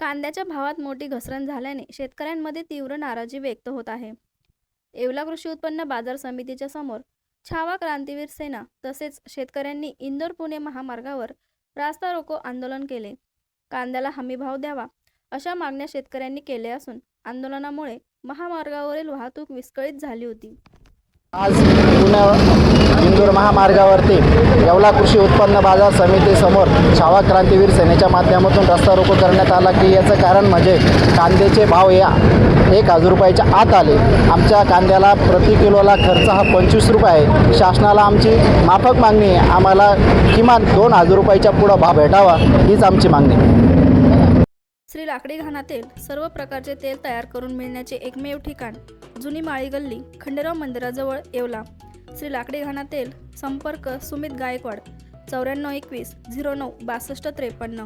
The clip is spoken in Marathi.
कांद्याच्या भावात मोठी घसरण झाल्याने शेतकऱ्यांमध्ये तीव्र नाराजी व्यक्त होत आहे. येवला कृषी उत्पन्न बाजार समितीच्या समोर छावा क्रांतीवीर सेना तसेच शेतकऱ्यांनी इंदोर पुणे महामार्गावर रास्ता रोको आंदोलन केले. कांद्याला हमीभाव द्यावा अशा मागण्या शेतकऱ्यांनी केल्या असून आंदोलनामुळे महामार्गावरील वाहतूक विस्कळीत झाली होती. आज पुणे इंदूर महामार्गावरती येवला कृषी उत्पन्न बाजार समितीसमोर छावा क्रांतीवीर सेनेच्या माध्यमातून रस्ता रोको करण्यात आला की याचं कारण म्हणजे कांद्याचे भाव या एक हजार रुपयाच्या आत आले. आमच्या कांद्याला प्रति किलोला खर्च हा पंचवीस रुपये आहे. शासनाला आमची माफक मागणी आहे. आम्हाला किमान दोन हजार रुपयाच्या पुढं भाव भेटावा हीच आमची मागणी. आहे. श्री लाकडी घाणातील सर्व प्रकारचे तेल तयार करून मिळण्याचे एकमेव ठिकाण जुनी माळी गल्ली खंडेराव मंदिराजवळ येवला. श्री लाकडी घाणा तेल संपर्क सुमित गायकवाड चौऱ्याण्णव एकवीस झिरो नऊ बासष्ट त्रेपन्न.